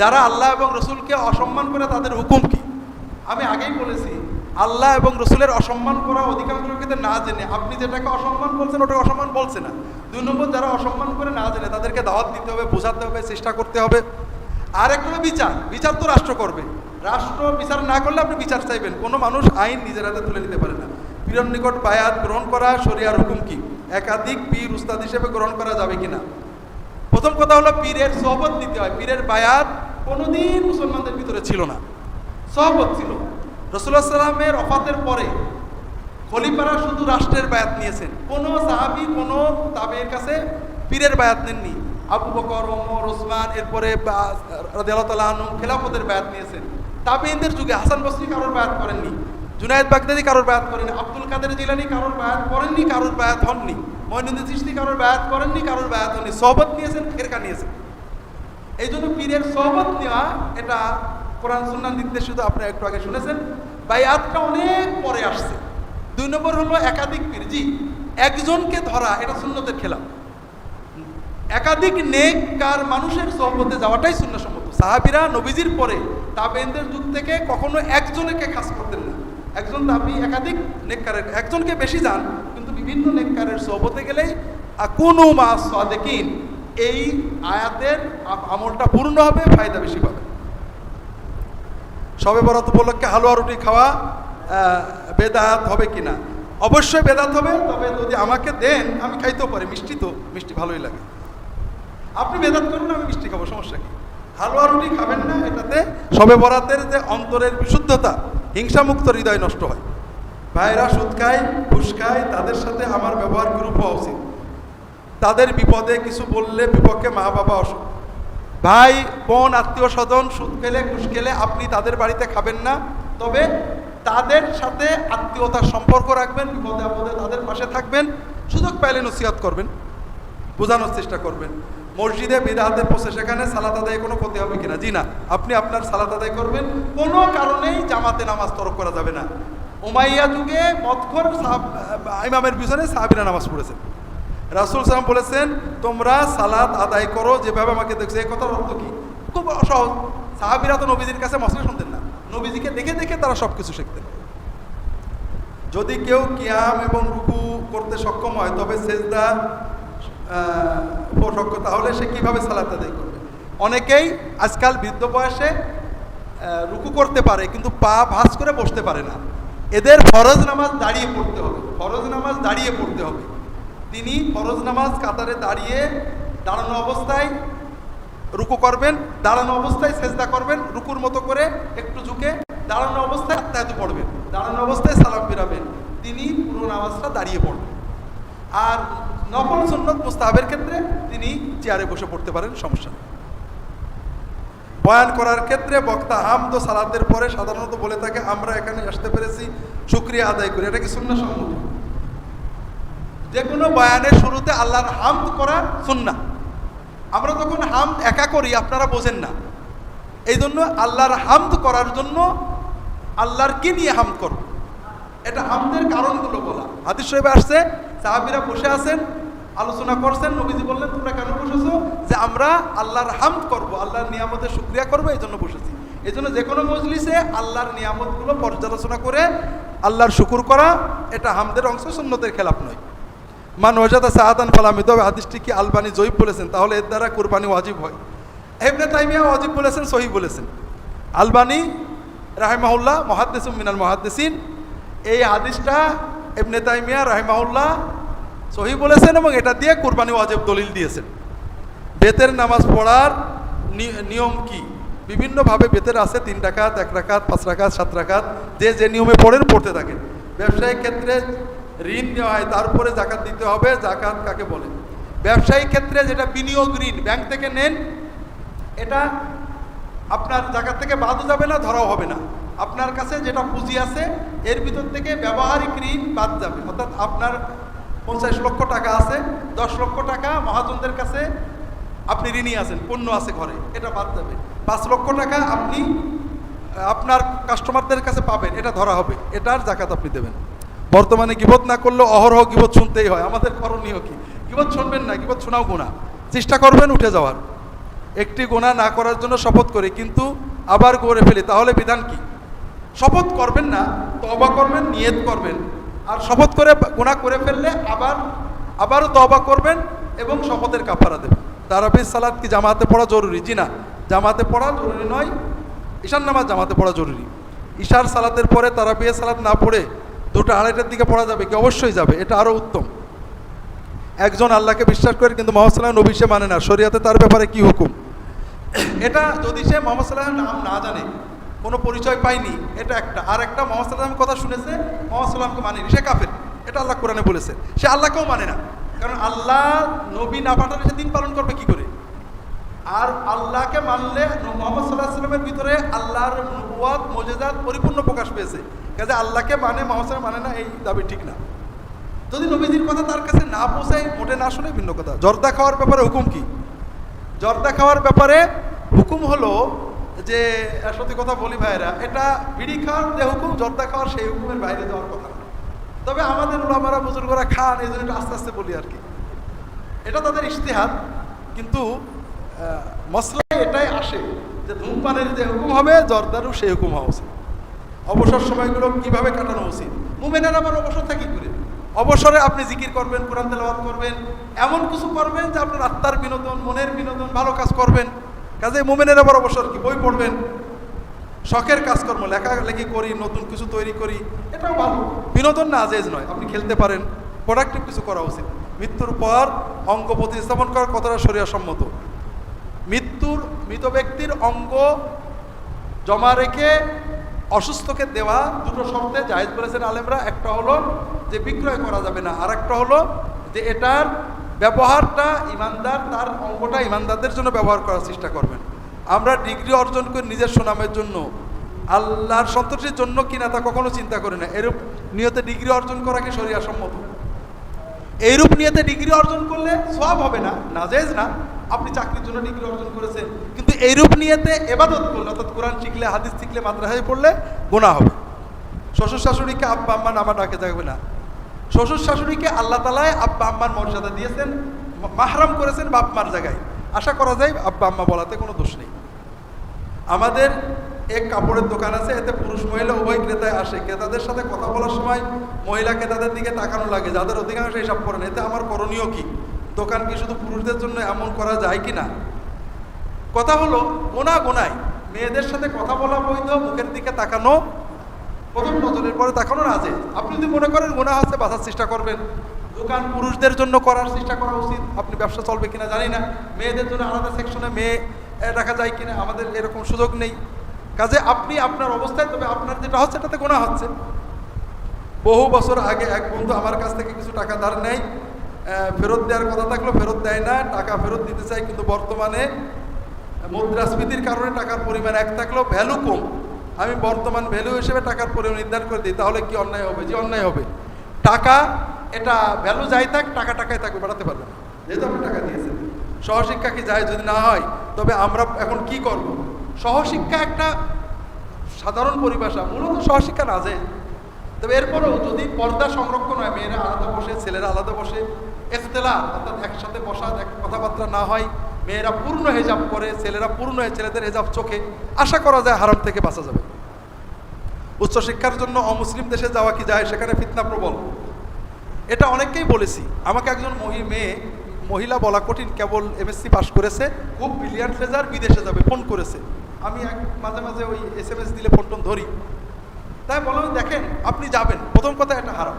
যারা আল্লাহ এবং রসুলকে অসম্মান করে তাদের হুকুম কি? আমি আগেই বলেছি, আল্লাহ এবং রসুলের অসম্মান করা অধিকাংশ ক্ষেত্রে না জেনে। আপনি যেটাকে অসম্মান বলছেন, ওটাকে অসম্মান বলছে না। দুই নম্বর, যারা অসম্মান করে না জেনে, তাদেরকে দাওয়াত দিতে হবে, বোঝাতে হবে, চেষ্টা করতে হবে। আর একটা বিচার। বিচার তো রাষ্ট্র করবে। রাষ্ট্র বিচার না করলে আপনি বিচার চাইবেন। কোনো মানুষ আইন নিজের হাতে তুলে নিতে পারে না। পীরের নিকট বায়াত গ্রহণ করা শরিয়ার হুকুম কি? একাধিক পীর উস্তাদ হিসেবে গ্রহণ করা যাবে কিনা? প্রথম কথা হলো পীরের সহবত নিতে হয়। পীরের বায়াত কোনোদিন মুসলমানদের ভিতরে ছিল না। সহবত ছিল। রসুল্লাহ সাল্লামের অফাতের পরে খলিফারা শুধু রাষ্ট্রের বায়াত নিয়েছেন। কোনো সাহাবি, কোনো তাবের কাছে পীরের বায়াত নেননি। আবু বকর, ওমর, ওসমান, এরপরে রাদিয়াল্লাহু খেলাফতের বায়াত নিয়েছেন। তাবেইনদের যুগে হাসান বসরি কারোর বায়াত করেননি? জুনায়েদ বাগদাদি কারোর বায়াত করেনি আব্দুল কাদের জিলানি কারোর বায়াত করেননি, কারোর বায়াত হননি? মঈনুদ্দিন চিশতি কারোর বায়াত করেননি, কারোর বায়াত হননি? সহবত নিয়েছেন, ফেরকা নিয়েছেন। এই জন্য পীরের সহবত নেওয়া এটা কোরআন সুন্নান নির্দেশিত আপনি একটু আগে শুনেছেন। বায়াতটা অনেক পরে আসছে। দুই নম্বর হলো একাধিক পীর। জি, একজনকে ধরা, এটা সুন্নতের খেলা। একাধিক নেককার মানুষের সহবতে যাওয়াটাই সুন্নসম্মত সাহাবিরা, নবীজির পরে তাবেনদের যুগ থেকে কখনো একজনকে খাস করতেন না। একজন তাবি, একাধিক নেককারের, একজনকে বেশি যান, কিন্তু বিভিন্ন নেককারের সহবতে গেলেই কোনো মা সাদেকিন এই আয়াতের আমলটা পূর্ণ হবে, ফায়দা বেশি পাবে। সবে বরাত উপলক্ষে হালুয়া রুটি খাওয়া বেদাত হবে কিনা? অবশ্যই বেদাত হবে, তবে যদি আমাকে দেন, আমি খাইতেও পারি, মিষ্টি তো, মিষ্টি ভালোই লাগে। আপনি বেদাত করুন, আমি মিষ্টি খাব, সমস্যা কি? হালুয়া রুটি খাবেন না, এটাতে সবে বরাতের যে অন্তরের বিশুদ্ধতা, হিংসামুক্ত হৃদয় নষ্ট হয়। ভাইরা সুদ খায়, ঘুষ খায়, তাদের সাথে আমার ব্যবহার গ্রুপ হওয়া উচিত। তাদের বিপদে কিছু বললে বিপক্ষে মা বাবা অসুখ ভাই, বোন, আত্মীয় স্বজন, সুদ খেলে, ঘুষ খেলে আপনি তাদের বাড়িতে খাবেন না। তবে তাদের সাথে আত্মীয়তার সম্পর্ক রাখবেন, বিপদে আপদে তাদের পাশে থাকবেন। সুযোগ পাইলে নসিহত করবেন, বোঝানোর চেষ্টা করবেন। মসজিদে বিদাহাতের পোষে, সেখানে সালাত আদায় কোনো ক্ষতি হবে কিনা? জি না, আপনি আপনার সালাত আদায় করবেন। কোনো কারণেই জামাতে নামাজ তরক করা যাবে না। উমাইয়া যুগে মতখর ইমামের পিছনে সাহাবিরা নামাজ পড়েছেন। রাসুল সালাম বলেছেন, তোমরা সালাদ আদায় করো, যেভাবে আমাকে দেখছ। এই কথার অর্থ কি? খুব সহজ সাহাবিরা তো নবীজির কাছে মশলা শুনতেন না। নবীজিকে দেখে দেখে তারা সব কিছু শিখতেন। যদি কেউ কিয়াম এবং রুকু করতে সক্ষম হয়, তবে সেজদা সক্ষম তাহলে সে কীভাবে সালাদ আদায় করবে? অনেকেই আজকাল বৃদ্ধ বয়সে রুকু করতে পারে, কিন্তু পা ভাঁজ করে বসতে পারে না। এদের ফরজ নামাজ দাঁড়িয়ে পড়তে হবে। ফরজ নামাজ দাঁড়িয়ে পড়তে হবে। তিনি ফরজ নামাজ কাতারে দাঁড়িয়ে দাঁড়ানো অবস্থায় রুকু করবেন, দাঁড়ানো অবস্থায় সেজদা করবেন, রুকুর মতো করে একটু ঝুঁকে দাঁড়ানো অবস্থায় আত্মায়ত পড়বেন, দাঁড়ানো অবস্থায় সালাম ফিরাবেন, তিনি পুরো নামাজটা দাঁড়িয়ে পড়বেন। আর নকল সুন্নত মুস্তাহাবের ক্ষেত্রে তিনি চেয়ারে বসে পড়তে পারেন, সমস্যা বয়ান করার ক্ষেত্রে বক্তা হামদ ও সালাদের পরে সাধারণত বলে থাকে, আমরা এখানে আসতে পেরেছি, শুক্রিয়া আদায় করি। এটা কি শূন্য সম্মত? যে কোনো বয়ানের শুরুতে আল্লাহর হামদ করা সুন্না আমরা তখন হামদ একা করি, আপনারা বোঝেন না। এই জন্য আল্লাহর হামদ করার জন্য আল্লাহর কি নিয়ে হামদ করব? এটা হামদের কারণগুলো বলা। হাদিস সাহেবে আসছে, সাহাবিরা বসে আছেন, আলোচনা করছেন, নবীজি বললেন, তোমরা কেন বসেছো? যে আমরা আল্লাহর হামদ করব, আল্লাহর নিয়ামতের শুক্রিয়া করব এই জন্য বসেছি। এই জন্য যে কোনো মজলিসে আল্লাহর নিয়ামতগুলো পর্যালোচনা করে আল্লাহর শুকুর করা, এটা হামদের অংশ, সুন্নতের খেলাপ নয়। মান ওজাদা সাহাদান ফালামি তবে হাদিসটি কি আলবানি জয়ীব বলেছেন? তাহলে এর দ্বারা কোরবানি ওয়াজিব হয়। হেবনে তাইমিয়া ওয়াজিব বলেছেন সহি বলেছেন। আলবানি রাহেমাহুল্লাহ মহাদ্দেস মিনাল মহাদ্দেসিন। এই হাদিসটা এবনে তাইমিয়া রাহেমাহুল্লাহ সহি বলেছেন এবং এটা দিয়ে কোরবানি ওয়াজিব দলিল দিয়েছেন। বেতের নামাজ পড়ার নিয়ম কি? বিভিন্নভাবে বেতের আছে, তিন রাকাত, এক রাকাত, পাঁচ রাকাত, সাত রাকাত, যে যে নিয়মে পড়েন, পড়তে থাকেন। ব্যবসায়িক ক্ষেত্রে ঋণ নেওয়া হয়, তারপরে জাকাত দিতে হবে। জাকাত কাকে বলে? ব্যবসায়িক ক্ষেত্রে যেটা বিনিয়োগ ঋণ, ব্যাংক থেকে নেন, এটা আপনার জাকাত থেকে বাদও যাবে না, ধরাও হবে না। আপনার কাছে যেটা পুঁজি আছে, এর ভিতর থেকে ব্যবহারিক ঋণ বাদ যাবে। অর্থাৎ আপনার পঞ্চাশ লক্ষ টাকা আছে, দশ লক্ষ টাকা মহাজনদের কাছে আপনি ঋণী আছেন, পণ্য আছে ঘরে, এটা বাদ যাবে। পাঁচ লক্ষ টাকা আপনি, আপনার কাস্টমারদের কাছে পাবেন, এটা ধরা হবে, এটার জাকাত আপনি দেবেন। বর্তমানে গিবত না করলেও অহরহ গিবত শুনতেই হয়। আমাদের করণীয় কি? গিবত শুনবেন না, গিবত শোনাও গুণা চেষ্টা করবেন উঠে যাওয়ার। একটি গোনা না করার জন্য শপথ করি, কিন্তু আবার করে ফেলি। তাহলে বিধান কি? শপথ করবেন না তবা করবেন, নিয়ত করবেন। আর শপথ করে গোনা করে ফেললে আবার, আবারও তবা করবেন এবং শপথের কাফারা দেবেন। তারাবির সালাদ কি জামাতে পড়া জরুরি? জি না। জামাতে পড়া জরুরি নয়। ঈশান নামাজ জামাতে পড়া জরুরি। ঈশার সালাতের পরে তারাবিয়া সালাত না পড়ে দুটো আড়াইটার দিকে পড়া যাবে কি? অবশ্যই যাবে। এটা আরও উত্তম। একজন আল্লাহকে বিশ্বাস করে কিন্তু মোহাম্মদ সাল্লাহ নবী সে মানে না। শরীয়তে তার ব্যাপারে কি হুকুম? এটা যদি সে মোহাম্মদ সাল্লাহের নাম না জানে, কোনো পরিচয় পায়নি, এটা একটা। আর একটা মোহাম্মদ সাল্লামের কথা শুনেছে, মোহাম্মদ সাল্লামকে মানেনি। সে কাফের। এটা আল্লাহ কোরআনে বলেছে। সে আল্লাহকেও মানে না। কারণ আল্লাহ নবী না পাঠালে সে দিন পালন করবে কি করে? আর আল্লাহকে মানলে মোহাম্মদ সাল্লাহ সাল্লামের ভিতরে আল্লাহর নবুয়াত মজেদাত পরিপূর্ণ প্রকাশ পেয়েছে। কাজে আল্লাহকে মানে মোহাম্মদ মানে না, এই দাবি ঠিক না। যদি নবীজির কথা তার কাছে না পৌঁছায়, মোটে না শুনে ভিন্ন কথা। জর্দা খাওয়ার ব্যাপারে হুকুম কি? জর্দা খাওয়ার ব্যাপারে হুকুম হলো যে সত্যি কথা বলি ভাইরা এটা বিড়ি খাওয়ার যে হুকুম, জর্দা খাওয়ার সেই হুকুমের বাইরে যাওয়ার কথা না। তবে আমাদের ওলামারা বুজুর্গরা খান, এই জন্য আস্তে আস্তে বলি আর কি। এটা তাদের ইশতেহার কিন্তু মশলায় এটাই আসে যে ধূমপানের যে হুকুম হবে জর্দারও সেই হুকুম হওয়া উচিত। অবসর সময়গুলো কীভাবে কাটানো উচিত? মুমেনের আবার অবসর থাকি করে? অবসরে আপনি জিকির করবেন, কোরআন তেলাওয়াত করবেন, এমন কিছু করবেন যে আপনার আত্মার বিনোদন, মনের বিনোদন, ভালো কাজ করবেন। কাজে মোমেনের আবার অবসর কি? বই পড়বেন, শখের কাজকর্ম, লেখালেখি করি, নতুন কিছু তৈরি করি, এটাও ভালো। বিনোদন না, আজেজ নয়, আপনি খেলতে পারেন। প্রোডাক্টিভ কিছু করা উচিত। মৃত্যুর পর অঙ্গ প্রতিস্থাপন করার কতটা সম্মত মৃত্যুর, মৃত ব্যক্তির অঙ্গ জমা রেখে অসুস্থকে দেওয়া দুটো শর্তে জায়েজ বলেছেন আলেমরা। একটা হলো যে বিক্রয় করা যাবে না। আর একটা হলো যে এটার ব্যবহারটা ইমানদার, তার অঙ্গটা ইমানদারদের জন্য ব্যবহার করার চেষ্টা করবেন। আমরা ডিগ্রি অর্জন করি নিজের সুনামের জন্য। আল্লাহর সন্তোষের জন্য কিনা তা কখনো চিন্তা করি না। এরূপ নিয়তে ডিগ্রি অর্জন করা কি শরীর সম্মত এইরূপ নিয়েতে ডিগ্রি অর্জন করলে সব হবে না, নাজেজ না। আপনি চাকরির জন্য ডিগ্রি অর্জন করেছেন, কিন্তু এইরূপ নিয়েতে এবাদত করলে অর্থাৎ কোরআন শিখলে, হাদিস শিখলে, মাদ্রাসায় পড়লে গোনা হবে। শ্বশুর শাশুড়িকে আব্বা, আম্মা নামা ডাকে যাবে না। শ্বশুর শাশুড়িকে আল্লাহ তালায় আব্বা, আম্মার মর্যাদা দিয়েছেন, মাহরাম করেছেন বাপ মার জায়গায়। আশা করা যায় আব্বা, আম্মা বলাতে কোনো দোষ নেই। আমাদের এক কাপড়ের দোকান আছে, এতে পুরুষ মহিলা, উভয় ক্রেতায় আসে। ক্রেতাদের সাথে কথা বলার সময় মহিলা ক্রেতাদের দিকে তাকানো লাগে, যাদের অধিকাংশ হিসাব করেন এতে আমার করণীয় কি? দোকান কি শুধু পুরুষদের জন্য এমন করা যায় কি না? কথা হলো, গোনা গোনায় মেয়েদের সাথে কথা বলা বৈধ, মুখের দিকে তাকানো, প্রথম নজরের পরে তাকানো না আছে। আপনি যদি মনে করেন গোনা আছে, বাঁচার চেষ্টা করবেন। দোকান পুরুষদের জন্য করার চেষ্টা করা উচিত। আপনি ব্যবসা চলবে কিনা জানি না। মেয়েদের জন্য আলাদা সেকশনে মেয়ে রাখা যায় কিনা, আমাদের এরকম সুযোগ নেই। কাজে আপনি আপনার অবস্থায়, তবে আপনার যেটা হচ্ছে এটাতে গোনা হচ্ছে। বহু বছর আগে এক বন্ধু আমার কাছ থেকে কিছু টাকা ধার নেয়। ফেরত দেওয়ার কথা থাকলেও ফেরত দেয় না, টাকা ফেরত দিতে চাই কিন্তু বর্তমানে মুদ্রাস্ফীতির কারণে টাকার পরিমাণ এক থাকলেও ভ্যালু কম। আমি বর্তমান ভ্যালু হিসেবে টাকার পরিমাণ নির্ধারণ করে দিই, তাহলে কি অন্যায় হবে? যে অন্যায় হবে। টাকা, এটা ভ্যালু যাই থাক, টাকা টাকায় থাকবে বাড়াতে পারবে না। যেহেতু আপনি টাকা দিয়েছেন। সহশিক্ষা কি যায় যদি না হয়, তবে আমরা এখন কি করব? সহশিক্ষা একটা সাধারণ পরিভাষা, মূলত সহশিক্ষা না যায় তবে এরপরেও যদি পর্দা সংরক্ষণ হয়, মেয়েরা আলাদা বসে, ছেলেরা আলাদা বসে এখতেলা অর্থাৎ একসাথে বসা কথাবার্তা না হয়, মেয়েরা পূর্ণ হেজাব করে ছেলেরা পূর্ণ হয়ে ছেলেদের হেজাব চোখে, আশা করা যায় হারাম থেকে বাঁচা যাবে। উচ্চশিক্ষার জন্য অমুসলিম দেশে যাওয়া কি যায়, সেখানে ফিতনা প্রবল। এটা অনেকেই বলেছি। আমাকে একজন মহি, মেয়ে, মহিলা বলা কঠিন, কেবল এমএসসি পাস করেছে, খুব ব্রিলিয়ান্ট রেজাল্ট বিদেশে যাবে, ফোন করেছে। আমি এক, মাঝে মাঝে ওই এস এম এস দিলে ফোন টোন ধরি। তাই বললাম দেখেন, আপনি যাবেন। প্রথম কথা, এটা হারাম।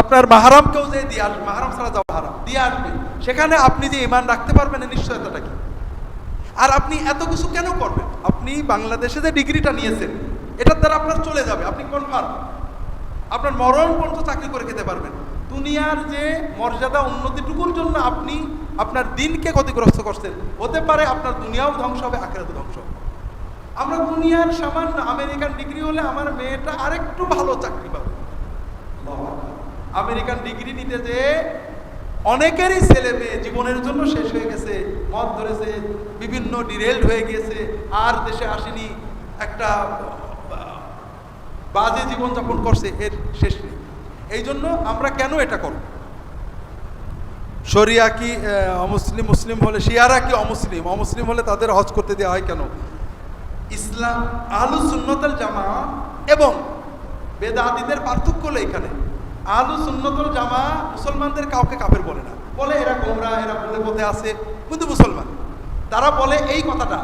আপনার মাহারামকেও যে দিয়ে আসবে মাহারাম ছাড়া যাওয়া হারাম, দিয়ে আসবে সেখানে আপনি যে ইমান রাখতে পারবেন নিশ্চয়তাটা কি? আর আপনি এত কিছু কেন করবেন? আপনি বাংলাদেশে যে ডিগ্রিটা নিয়েছেন, এটার দ্বারা আপনার চলে যাবে। আপনি কনফার্ম আপনার মরণ পর্যন্ত চাকরি করে খেতে পারবেন। দুনিয়ার যে মর্যাদা উন্নতিটুকুর জন্য আপনি আপনার দিনকে ক্ষতিগ্রস্ত করছেন, হতে পারে আপনার দুনিয়াও ধ্বংস হবে, আখেরাতও ধ্বংস হবে। আমরা দুনিয়ার সামান্য আমেরিকান ডিগ্রি হলে আমার মেয়েটা আরেকটু ভালো চাকরি পাবে। আমেরিকান ডিগ্রি নিতে যে অনেকেরই ছেলে মেয়ে জীবনের জন্য শেষ হয়ে গেছে, মদ ধরেছে, বিভিন্ন ডিরেল্ড হয়ে গিয়েছে, আর দেশে আসেনি, একটা বাজে জীবনযাপন করছে, এর শেষ নেই। এই জন্য আমরা কেন এটা করব? শরিয়া কি অমুসলিম, মুসলিম হলে, শিয়ারা কি অমুসলিম? অমুসলিম হলে তাদের হজ করতে দেওয়া হয় কেন? ইসলাম আলু সুন্নতল জামা এবং বেদাদিদের পার্থক্য হলো এখানে। আলু সুন্নতল জামা মুসলমানদের কাউকে কাফের বলে না। বলে এরা গোমরা, এরা বলে পথে আছে, কিন্তু মুসলমান। তারা বলে এই কথাটা।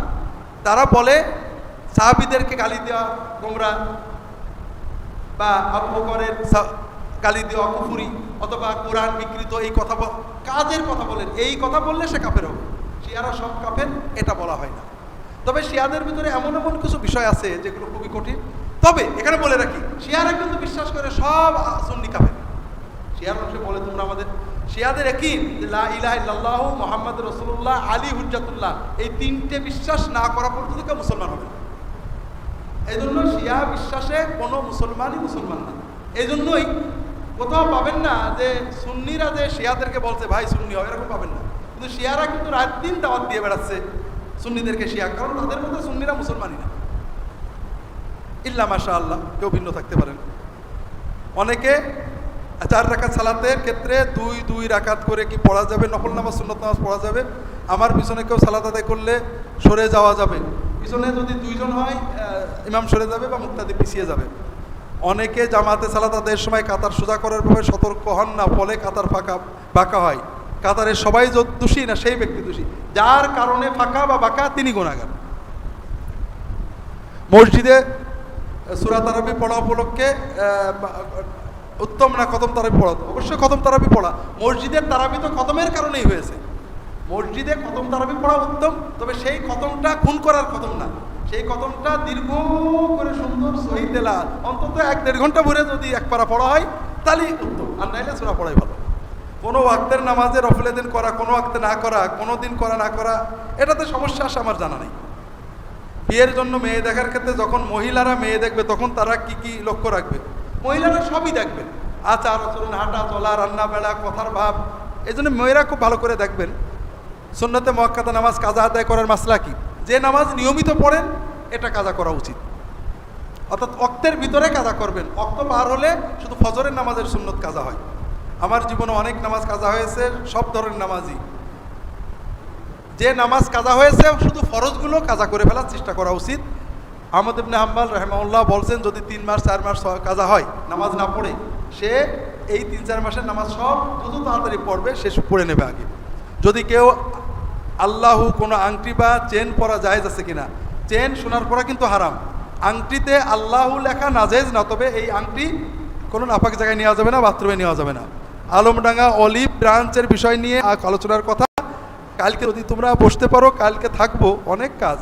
তারা বলে, সাহাবিদেরকে গালি দেওয়া, গোমরা, বা আবু গালি দেওয়া, কুফুরি, অথবা কোরআন বিকৃত, এই কথা কাজের কথা বলেন? এই কথা বললে সে কাফের হবে। শিয়ারা সব কাফের, এটা বলা হয় না। তবে শিয়াদের ভিতরে এমন এমন কিছু বিষয় আছে, যেগুলো খুবই কঠিন। তবে এখানে বলে রাখি, শিয়ারা কিন্তু বিশ্বাস করে সব সুন্নি কাফের। শিয়ার অংশে বলে তোমরা আমাদের, শিয়াদের একই মোহাম্মদ রসুল্লাহ আলী হুজ্জাতুল্লাহ, এই তিনটে বিশ্বাস না করা পর্যন্ত কেউ মুসলমান হবে এই জন্য শিয়া বিশ্বাসে কোনো মুসলমানই মুসলমান না। এই জন্যই কোথাও পাবেন না যে সুন্নিরা যে শিয়াদেরকে বলছে, ভাই, সুন্নি হয় এরকম পাবেন না। কিন্তু শিয়ারা কিন্তু রাত দিন দাওয়াত দিয়ে বেড়াচ্ছে সুন্নিদেরকে শিয়া, কারণ তাদের মধ্যে সুন্নিরা মুসলমানই না। ইল্লা মাশা আল্লাহ কেউ ভিন্ন থাকতে পারেন অনেকে চার রাকাত সালাতের ক্ষেত্রে দুই দুই রাকাত করে কি পড়া যাবে নকল নামাজ, সুন্নত নামাজ পড়া যাবে, আমার পিছনে কেউ সালাত আদায় করলে সরে যাওয়া যাবে। পিছনে যদি দুইজন হয় ইমাম সরে যাবে বা মুক্তাদি পিছিয়ে যাবে। অনেকে জামাতে সালাত আদায়ের সময় কাতার সোজা করার ব্যাপারে সতর্ক হন না, ফলে কাতার ফাঁকা, বাঁকা হয়। কাতারের সবাই দোষী না, সেই ব্যক্তি দোষী। যার কারণে ফাঁকা বা বাঁকা, তিনি গোনাগার মসজিদে সুরা তারাবি পড়া উপলক্ষে উত্তম না কদম তারাবি পড়া? অবশ্যই কদম তারাবি পড়া। মসজিদের তারাবি তো কদমের কারণেই হয়েছে। মসজিদে কদম তারাবি পড়া উত্তম, তবে সেই কদমটা খুন করার কদম না। সেই কদমটা দীর্ঘ করে সুন্দর সহি তেলা অন্তত এক দেড় ঘণ্টা ভরে যদি এক পারা পড়া হয়, তাহলেই উত্তম। আর নাইলে সুরা পড়াই ভালো। কোনো ওয়াক্তের নামাজে রফলে দিন করা, কোনো ওয়াক্তে না করা, কোনো দিন করা, না করা, এটাতে সমস্যা আসে আমার জানা নেই। বিয়ের জন্য মেয়ে দেখার ক্ষেত্রে যখন মহিলারা মেয়ে দেখবে, তখন তারা কি কি লক্ষ্য রাখবে? মহিলারা সবই দেখবেন। আচার আচরণ, হাঁটা চলা, রান্না বেড়া, কথার ভাব। এই জন্য মেয়েরা খুব ভালো করে দেখবেন। সুন্নতে মক্কাতা নামাজ কাজা আদায় করার মাসলা কি? যে নামাজ নিয়মিত পড়েন, এটা কাজা করা উচিত। অর্থাৎ অক্তের ভিতরে কাজা করবেন। অক্ত পার হলে শুধু ফজরের নামাজের সুন্নত কাজা হয়। আমার জীবনে অনেক নামাজ কাজা হয়েছে, সব ধরনের নামাজই। যে নামাজ কাজা হয়েছে, শুধু ফরজগুলো কাজা করে ফেলার চেষ্টা করা উচিত। আহমদ ইবনে হাম্বাল রহমাউল্লাহ বলছেন, যদি তিন মাস, চার মাস কাজা হয়, নামাজ না পড়ে, সে এই তিন, চার মাসের নামাজ সব যত তাড়াতাড়ি পড়বে, সে পড়ে নেবে আগে। যদি কেউ আল্লাহু কোনো আংটি বা চেন পরা জায়েজ আছে কিনা, চেন শোনার পরা কিন্তু হারাম। আংটিতে আল্লাহু লেখা নাজেজ না, তবে এই আংটি কোনো নাপাক জায়গায় নেওয়া যাবে না, বাথরুমে নেওয়া যাবে না। আলমডাঙ্গা অলিভ ব্রাঞ্চের বিষয় নিয়ে আলোচনার কথা কালকে যদি তোমরা বসতে পারো, কালকে থাকব অনেক কাজ।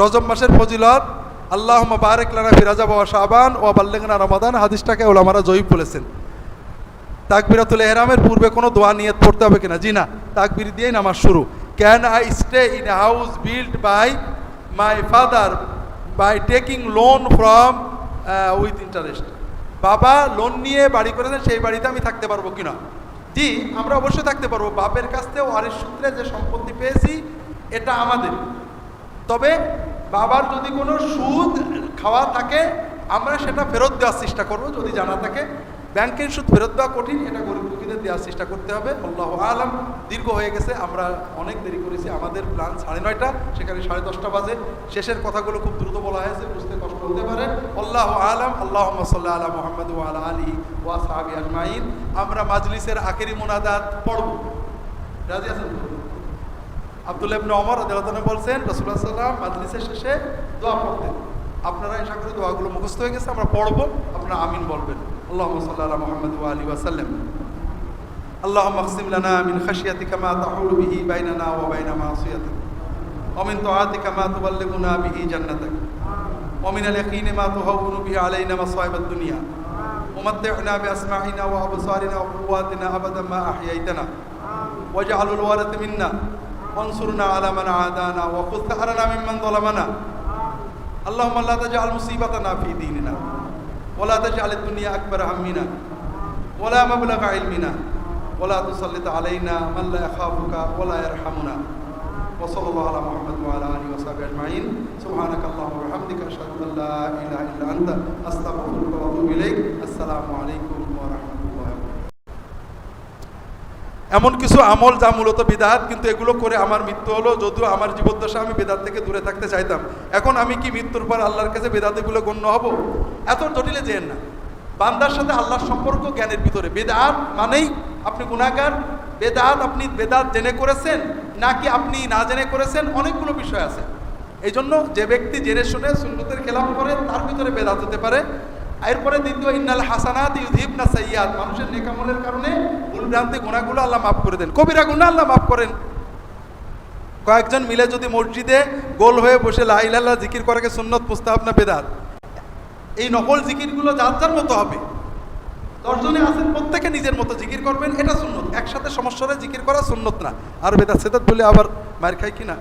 রজব মাসের ফজিলত আল্লাহ বারেক লানা ফিরাজা বাবা শাবান ও বাল্লেগনা রমাদান, হাদিসটাকে ওলামারা জয়ীব বলেছেন। তাকবিরাতুল এহরামের পূর্বে কোনো দোয়া নিয়ত পড়তে হবে কিনা? জি না, তাকবির দিয়েই নামাজ শুরু। Can I stay in house build by my father, by taking loan from with interest বাবা লোন নিয়ে বাড়ি করেছেন, সেই বাড়িতে আমি থাকতে পারব কিনা? জি, আমরা অবশ্যই থাকতে পারব। বাপের কাছ থেকে ওয়ারিশ সূত্রে যে সম্পত্তি পেয়েছি, এটা আমাদের। তবে বাবার যদি কোনো সুদ খাওয়া থাকে, আমরা সেটা ফেরত দেওয়ার চেষ্টা করব, যদি জানা থাকে। ব্যাংকের সুদ ফেরত দেওয়া কঠিন, এটা গরিব দুঃখীদের দেওয়ার চেষ্টা করতে হবে। আল্লাহ আলম, দীর্ঘ হয়ে গেছে, আমরা অনেক দেরি করেছি, আমাদের প্ল্যান সাড়ে নয়টা, সেখানে সাড়ে দশটা বাজে। শেষের কথাগুলো খুব দ্রুত বলা হয়েছে, বুঝতে কষ্ট হতে পারে। আল্লাহ আলম আল্লাহ সাল্লাহ আলা মোহাম্মদ ওয়ালা আলী ওয়া সাহাবি আজমাইন। আমরা মাজলিসের আখেরি মোনাদাত পড়ব। রাজি আছেন? তো? আব্দুল ইবনে ওমর রাদিয়াল্লাহু বলছেন, রাসূলুল্লাহ সাল্লাল্লাহু মাজলিসের শেষে দোয়া পড়তেন। আপনারা আশা করি দোয়াগুলো মুখস্থ হয়ে গেছে, আমরা পড়ব। আপনারা আমিন বলবেন। اللهم صل على محمد وآله وسلم. اللهم اقسم لنا من خشيتك ما تحول به بيننا وبين معصيتك ومن طاعتك ما تبلغنا به جنتك ومن اليقين ما تهون به علينا مصائب الدنيا. ومتعنا بأسماعنا وأبصارنا وقواتنا أبدا ما أحييتنا. واجعل الوارث منا. وانصرنا على من عادانا وخذ ثأرنا ممن ظلمنا. اللهم لا تجعل مصيبتنا في ديننا. ولا تجعل الدنيا أكبر همنا ولا مبلغ علمنا ولا تسلط علينا من لا يخافك ولا يرحمنا. وصلى الله على محمد وعلى آله وصحبه أجمعين. سبحانك اللهم وبحمدك أشهد أن لا إله إلا أنت أستغفرك وأتوب إليك. السلام عليكم. এমন কিছু আমল যা মূলত বিদাত, কিন্তু এগুলো করে আমার মৃত্যু হলো, যদিও আমার জীবদ্দশা আমি বেদাত থেকে দূরে থাকতে চাইতাম। এখন আমি কি মৃত্যুর পর আল্লাহর কাছে বেদাতিগুলো গণ্য হব? এত জটিলে যেন না। বান্দার সাথে আল্লাহর সম্পর্ক জ্ঞানের ভিতরে। বেদাত মানেই আপনি গুণাগার বেদাত আপনি বেদাত জেনে করেছেন, নাকি আপনি না জেনে করেছেন, অনেকগুলো বিষয় আছে। এই জন্য যে ব্যক্তি জেনে শুনে সুন্নতের খেলাফ করে, তার ভিতরে বেদাত হতে পারে। এরপরে দ্বিতীয়, ইন্নাল হাসানাত ইউধিব না সাইয়াদ মানুষের নেকামলের কারণে ভুলভ্রান্তি গুণাগুলো আল্লাহ মাফ করে দেন। কবিরা গুণা আল্লাহ মাফ করেন। কয়েকজন মিলে যদি মসজিদে গোল হয়ে বসে লাইলাল্লাহ জিকির করাকে সুন্নত, মুস্তাহাব না বেদাত? এই নকল জিকিরগুলো যার যার মতো হবে। দশজনে আছেন, প্রত্যেকে নিজের মতো জিকির করবেন, এটা সুন্নত। একসাথে সমস্যা জিকির করা সুন্নত না। আর বেদাত সেদাত বলে আবার মার খাই কিনা